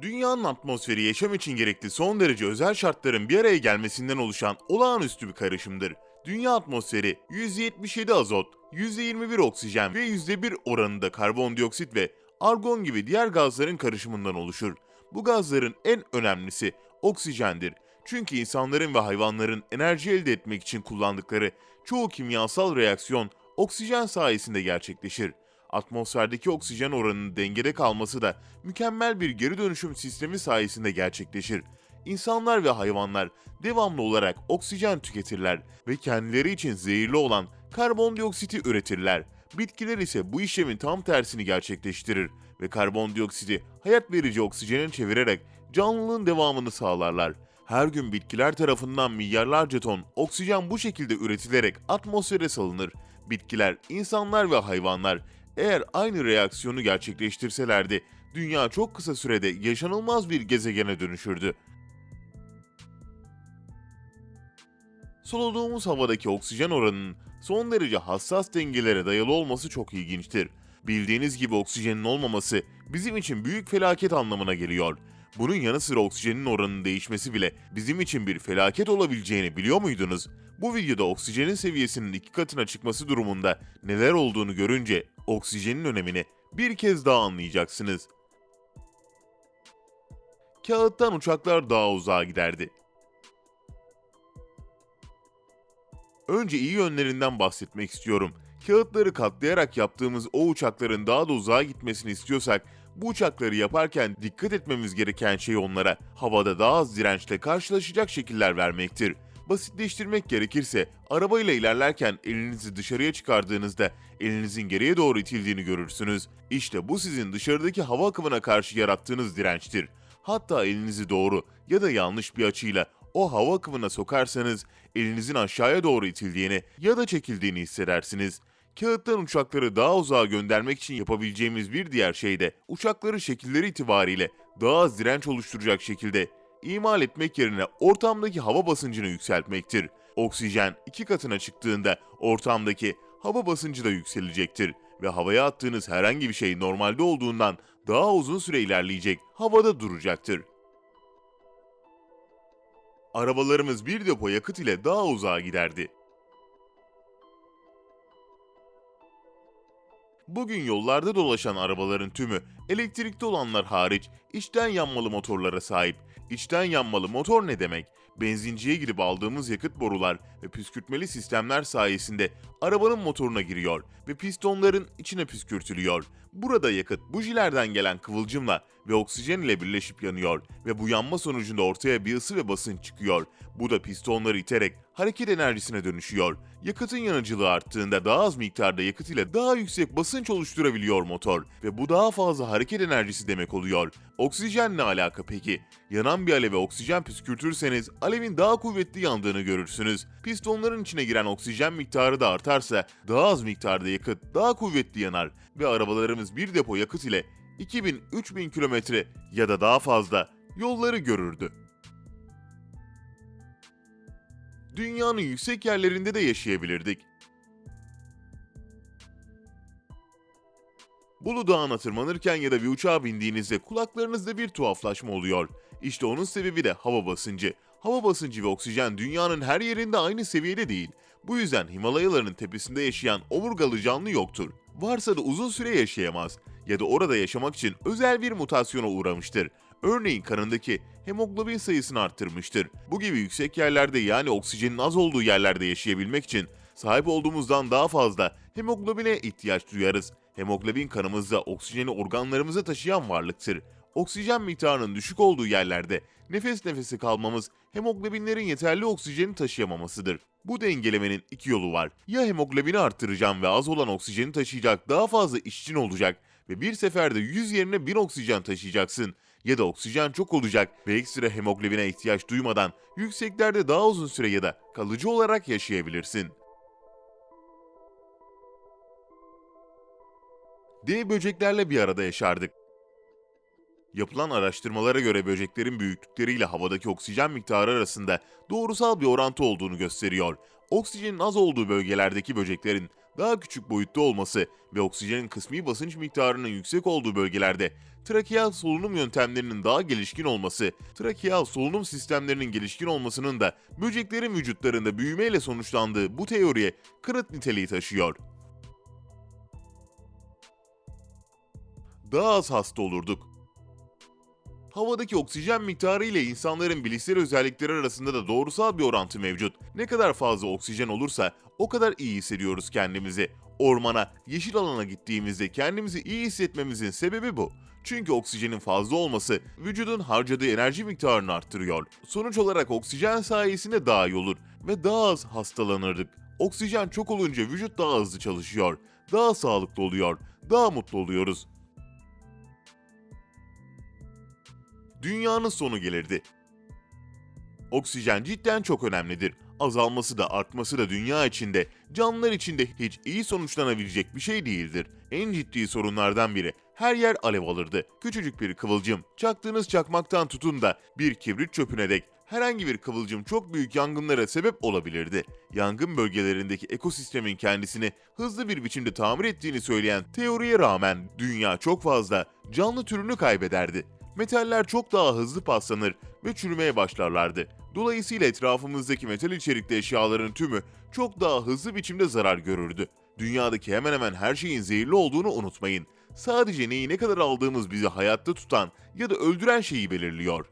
Dünyanın atmosferi yaşam için gerekli son derece özel şartların bir araya gelmesinden oluşan olağanüstü bir karışımdır. Dünya atmosferi %77 azot, %21 oksijen ve %1 oranında karbondioksit ve argon gibi diğer gazların karışımından oluşur. Bu gazların en önemlisi oksijendir. Çünkü insanların ve hayvanların enerji elde etmek için kullandıkları çoğu kimyasal reaksiyon oksijen sayesinde gerçekleşir. Atmosferdeki oksijen oranının dengede kalması da mükemmel bir geri dönüşüm sistemi sayesinde gerçekleşir. İnsanlar ve hayvanlar devamlı olarak oksijen tüketirler ve kendileri için zehirli olan karbondioksiti üretirler. Bitkiler ise bu işlemin tam tersini gerçekleştirir ve karbondioksiti hayat verici oksijene çevirerek canlılığın devamını sağlarlar. Her gün bitkiler tarafından milyarlarca ton oksijen bu şekilde üretilerek atmosfere salınır. Bitkiler, insanlar ve hayvanlar eğer aynı reaksiyonu gerçekleştirselerdi, dünya çok kısa sürede yaşanılmaz bir gezegene dönüşürdü. Soluduğumuz havadaki oksijen oranının son derece hassas dengelere dayalı olması çok ilginçtir. Bildiğiniz gibi oksijenin olmaması bizim için büyük felaket anlamına geliyor. Bunun yanı sıra oksijenin oranının değişmesi bile bizim için bir felaket olabileceğini biliyor muydunuz? Bu videoda oksijenin seviyesinin iki katına çıkması durumunda neler olduğunu görünce oksijenin önemini bir kez daha anlayacaksınız. Kağıttan uçaklar daha uzağa giderdi. Önce iyi yönlerinden bahsetmek istiyorum. Kağıtları katlayarak yaptığımız o uçakların daha da uzağa gitmesini istiyorsak, bu uçakları yaparken dikkat etmemiz gereken şey onlara havada daha az dirençle karşılaşacak şekiller vermektir. Basitleştirmek gerekirse, arabayla ilerlerken elinizi dışarıya çıkardığınızda elinizin geriye doğru itildiğini görürsünüz. İşte bu sizin dışarıdaki hava akımına karşı yarattığınız dirençtir. Hatta elinizi doğru ya da yanlış bir açıyla o hava akımına sokarsanız elinizin aşağıya doğru itildiğini ya da çekildiğini hissedersiniz. Kağıttan uçakları daha uzağa göndermek için yapabileceğimiz bir diğer şey de uçakları şekilleri itibariyle daha az direnç oluşturacak şekilde imal etmek yerine ortamdaki hava basıncını yükseltmektir. Oksijen iki katına çıktığında ortamdaki hava basıncı da yükselecektir ve havaya attığınız herhangi bir şey normalde olduğundan daha uzun süre ilerleyecek, havada duracaktır. Arabalarımız bir depo yakıt ile daha uzağa giderdi. Bugün yollarda dolaşan arabaların tümü elektrikli olanlar hariç içten yanmalı motorlara sahip. İçten yanmalı motor ne demek? Benzinciye girip aldığımız yakıt borular ve püskürtmeli sistemler sayesinde arabanın motoruna giriyor ve pistonların içine püskürtülüyor. Burada yakıt bujilerden gelen kıvılcımla ve oksijen ile birleşip yanıyor ve bu yanma sonucunda ortaya bir ısı ve basınç çıkıyor. Bu da pistonları iterek hareket enerjisine dönüşüyor. Yakıtın yanıcılığı arttığında daha az miktarda yakıt ile daha yüksek basınç oluşturabiliyor motor ve bu daha fazla hareket enerjisi demek oluyor. Oksijen ne alaka peki? Yanan bir aleve oksijen püskürtürseniz alevin daha kuvvetli yandığını görürsünüz. Pistonların içine giren oksijen miktarı da artarsa daha az miktarda yakıt daha kuvvetli yanar ve arabalarımız bir depo yakıt ile 2000-3000 kilometre ya da daha fazla yolları görürdü. Dünyanın yüksek yerlerinde de yaşayabilirdik. Bulu Dağı'na tırmanırken ya da bir uçağa bindiğinizde kulaklarınızda bir tuhaflaşma oluyor. İşte onun sebebi de hava basıncı. Hava basıncı ve oksijen dünyanın her yerinde aynı seviyede değil. Bu yüzden Himalayaların tepesinde yaşayan omurgalı canlı yoktur. Varsa da uzun süre yaşayamaz ya da orada yaşamak için özel bir mutasyona uğramıştır. Örneğin kanındaki hemoglobin sayısını arttırmıştır. Bu gibi yüksek yerlerde yani oksijenin az olduğu yerlerde yaşayabilmek için sahip olduğumuzdan daha fazla hemoglobine ihtiyaç duyarız. Hemoglobin kanımızda oksijeni organlarımıza taşıyan varlıktır. Oksijen miktarının düşük olduğu yerlerde nefes nefese kalmamız hemoglobinlerin yeterli oksijeni taşıyamamasıdır. Bu dengelemenin iki yolu var. Ya hemoglobini arttıracağım ve az olan oksijeni taşıyacak daha fazla işçin olacak ve bir seferde 100 yerine 1000 oksijen taşıyacaksın ya da oksijen çok olacak ve ekstra hemoglobine ihtiyaç duymadan yükseklerde daha uzun süre ya da kalıcı olarak yaşayabilirsin. Dev böceklerle bir arada yaşardık. Yapılan araştırmalara göre böceklerin büyüklükleriyle havadaki oksijen miktarı arasında doğrusal bir orantı olduğunu gösteriyor. Oksijenin az olduğu bölgelerdeki böceklerin daha küçük boyutta olması ve oksijenin kısmi basınç miktarının yüksek olduğu bölgelerde trakeal solunum yöntemlerinin daha gelişkin olması, trakeal solunum sistemlerinin gelişkin olmasının da böceklerin vücutlarında büyümeyle sonuçlandığı bu teoriye kanıt niteliği taşıyor. Daha az hasta olurduk. Havadaki oksijen miktarı ile insanların bilişsel özellikleri arasında da doğrusal bir orantı mevcut. Ne kadar fazla oksijen olursa o kadar iyi hissediyoruz kendimizi. Ormana, yeşil alana gittiğimizde kendimizi iyi hissetmemizin sebebi bu. Çünkü oksijenin fazla olması vücudun harcadığı enerji miktarını arttırıyor. Sonuç olarak oksijen sayesinde daha iyi olur ve daha az hastalanırdık. Oksijen çok olunca vücut daha hızlı çalışıyor, daha sağlıklı oluyor, daha mutlu oluyoruz. Dünyanın sonu gelirdi. Oksijen cidden çok önemlidir. Azalması da artması da dünya içinde, canlılar içinde hiç iyi sonuçlanabilecek bir şey değildir. En ciddi sorunlardan biri her yer alev alırdı. Küçücük bir kıvılcım, çaktığınız çakmaktan tutun da bir kibrit çöpüne dek herhangi bir kıvılcım çok büyük yangınlara sebep olabilirdi. Yangın bölgelerindeki ekosistemin kendisini hızlı bir biçimde tamir ettiğini söyleyen teoriye rağmen dünya çok fazla canlı türünü kaybederdi. Metaller çok daha hızlı paslanır ve çürümeye başlarlardı. Dolayısıyla etrafımızdaki metal içerikli eşyaların tümü çok daha hızlı biçimde zarar görürdü. Dünyadaki hemen hemen her şeyin zehirli olduğunu unutmayın. Sadece neyi ne kadar aldığımız bizi hayatta tutan ya da öldüren şeyi belirliyor.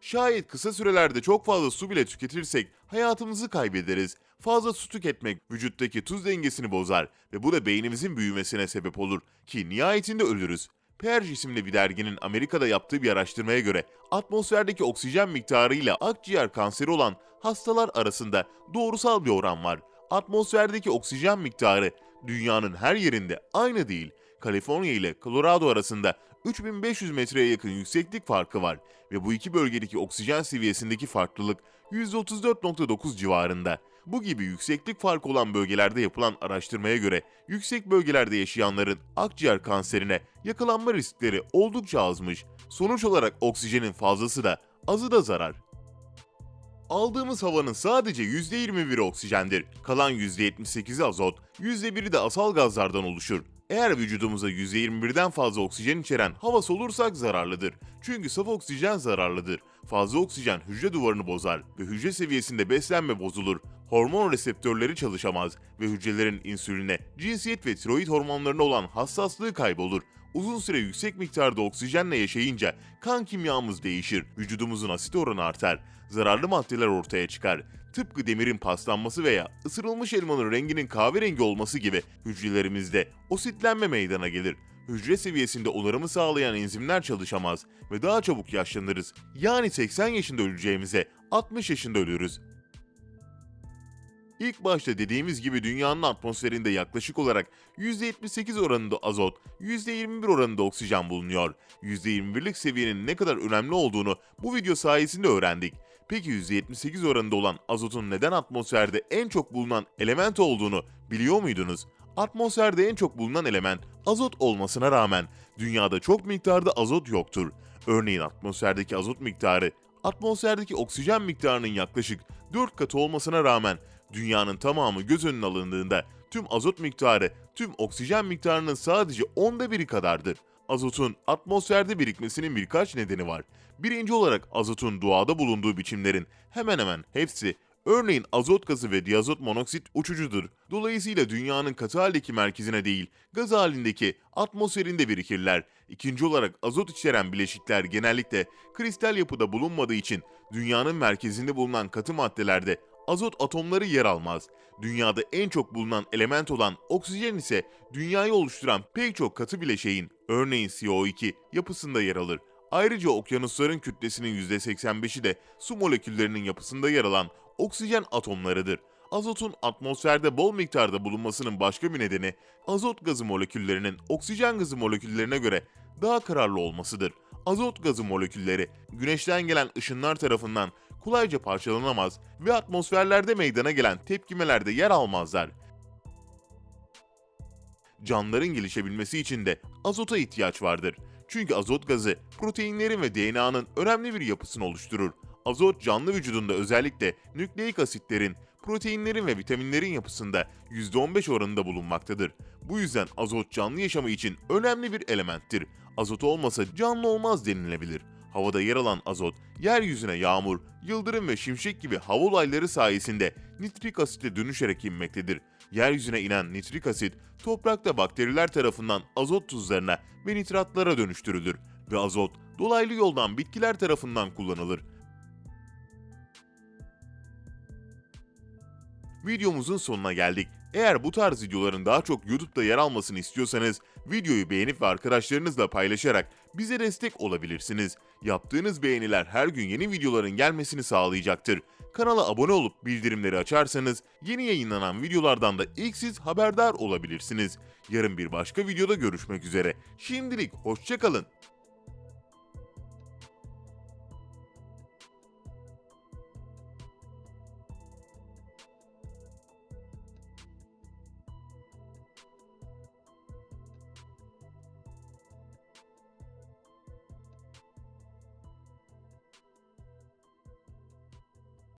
Şayet kısa sürelerde çok fazla su bile tüketirsek hayatımızı kaybederiz. Fazla su tüketmek vücuttaki tuz dengesini bozar ve bu da beynimizin büyümesine sebep olur ki nihayetinde ölürüz. Perj isimli bir derginin Amerika'da yaptığı bir araştırmaya göre atmosferdeki oksijen miktarıyla akciğer kanseri olan hastalar arasında doğrusal bir oran var. Atmosferdeki oksijen miktarı dünyanın her yerinde aynı değil. Kaliforniya ile Colorado arasında 3500 metreye yakın yükseklik farkı var ve bu iki bölgedeki oksijen seviyesindeki farklılık %34.9 civarında. Bu gibi yükseklik farkı olan bölgelerde yapılan araştırmaya göre yüksek bölgelerde yaşayanların akciğer kanserine yakalanma riskleri oldukça azmış. Sonuç olarak oksijenin fazlası da azı da zarar. Aldığımız havanın sadece %21'i oksijendir. Kalan %78'i azot, %1'i de asal gazlardan oluşur. Eğer vücudumuza %21'den fazla oksijen içeren hava solursak zararlıdır. Çünkü saf oksijen zararlıdır. Fazla oksijen hücre duvarını bozar ve hücre seviyesinde beslenme bozulur. Hormon reseptörleri çalışamaz ve hücrelerin insüline, cinsiyet ve tiroid hormonlarına olan hassaslığı kaybolur. Uzun süre yüksek miktarda oksijenle yaşayınca kan kimyamız değişir, vücudumuzun asit oranı artar, zararlı maddeler ortaya çıkar. Tıpkı demirin paslanması veya ısırılmış elmanın renginin kahverengi olması gibi hücrelerimizde ositlenme meydana gelir. Hücre seviyesinde onarımı sağlayan enzimler çalışamaz ve daha çabuk yaşlanırız. Yani 80 yaşında öleceğimize 60 yaşında ölürüz. İlk başta dediğimiz gibi dünyanın atmosferinde yaklaşık olarak %78 oranında azot, %21 oranında oksijen bulunuyor. %21'lik seviyenin ne kadar önemli olduğunu bu video sayesinde öğrendik. Peki %78 oranında olan azotun neden atmosferde en çok bulunan element olduğunu biliyor muydunuz? Atmosferde en çok bulunan element azot olmasına rağmen dünyada çok miktarda azot yoktur. Örneğin atmosferdeki azot miktarı atmosferdeki oksijen miktarının yaklaşık 4 katı olmasına rağmen dünyanın tamamı göz önüne alındığında tüm azot miktarı tüm oksijen miktarının sadece onda biri kadardır. Azotun atmosferde birikmesinin birkaç nedeni var. Birinci olarak azotun doğada bulunduğu biçimlerin hemen hemen hepsi Örneğin azot gazı ve diazot monoksit uçucudur. Dolayısıyla dünyanın katı haldeki merkezine değil, gaz halindeki atmosferinde birikirler. İkinci olarak azot içeren bileşikler genellikle kristal yapıda bulunmadığı için dünyanın merkezinde bulunan katı maddelerde azot atomları yer almaz. Dünyada en çok bulunan element olan oksijen ise dünyayı oluşturan pek çok katı bileşeğin, örneğin CO2 yapısında yer alır. Ayrıca okyanusların kütlesinin %85'i de su moleküllerinin yapısında yer alan oksijen atomlarıdır. Azotun atmosferde bol miktarda bulunmasının başka bir nedeni azot gazı moleküllerinin oksijen gazı moleküllerine göre daha kararlı olmasıdır. Azot gazı molekülleri güneşten gelen ışınlar tarafından kolayca parçalanamaz ve atmosferlerde meydana gelen tepkimelerde yer almazlar. Canlıların gelişebilmesi için de azota ihtiyaç vardır. Çünkü azot gazı proteinlerin ve DNA'nın önemli bir yapısını oluşturur. Azot canlı vücudunda özellikle nükleik asitlerin proteinlerin ve vitaminlerin yapısında %15 oranında bulunmaktadır. Bu yüzden azot canlı yaşamı için önemli bir elementtir. Azot olmasa canlı olmaz denilebilir. Havada yer alan azot, yeryüzüne yağmur, yıldırım ve şimşek gibi hava olayları sayesinde nitrik asite dönüşerek inmektedir. Yeryüzüne inen nitrik asit, toprakta bakteriler tarafından azot tuzlarına ve nitratlara dönüştürülür ve azot dolaylı yoldan bitkiler tarafından kullanılır. Videomuzun sonuna geldik. Eğer bu tarz videoların daha çok YouTube'da yer almasını istiyorsanız videoyu beğenip ve arkadaşlarınızla paylaşarak bize destek olabilirsiniz. Yaptığınız beğeniler her gün yeni videoların gelmesini sağlayacaktır. Kanala abone olup bildirimleri açarsanız yeni yayınlanan videolardan da ilk siz haberdar olabilirsiniz. Yarın bir başka videoda görüşmek üzere. Şimdilik hoşçakalın.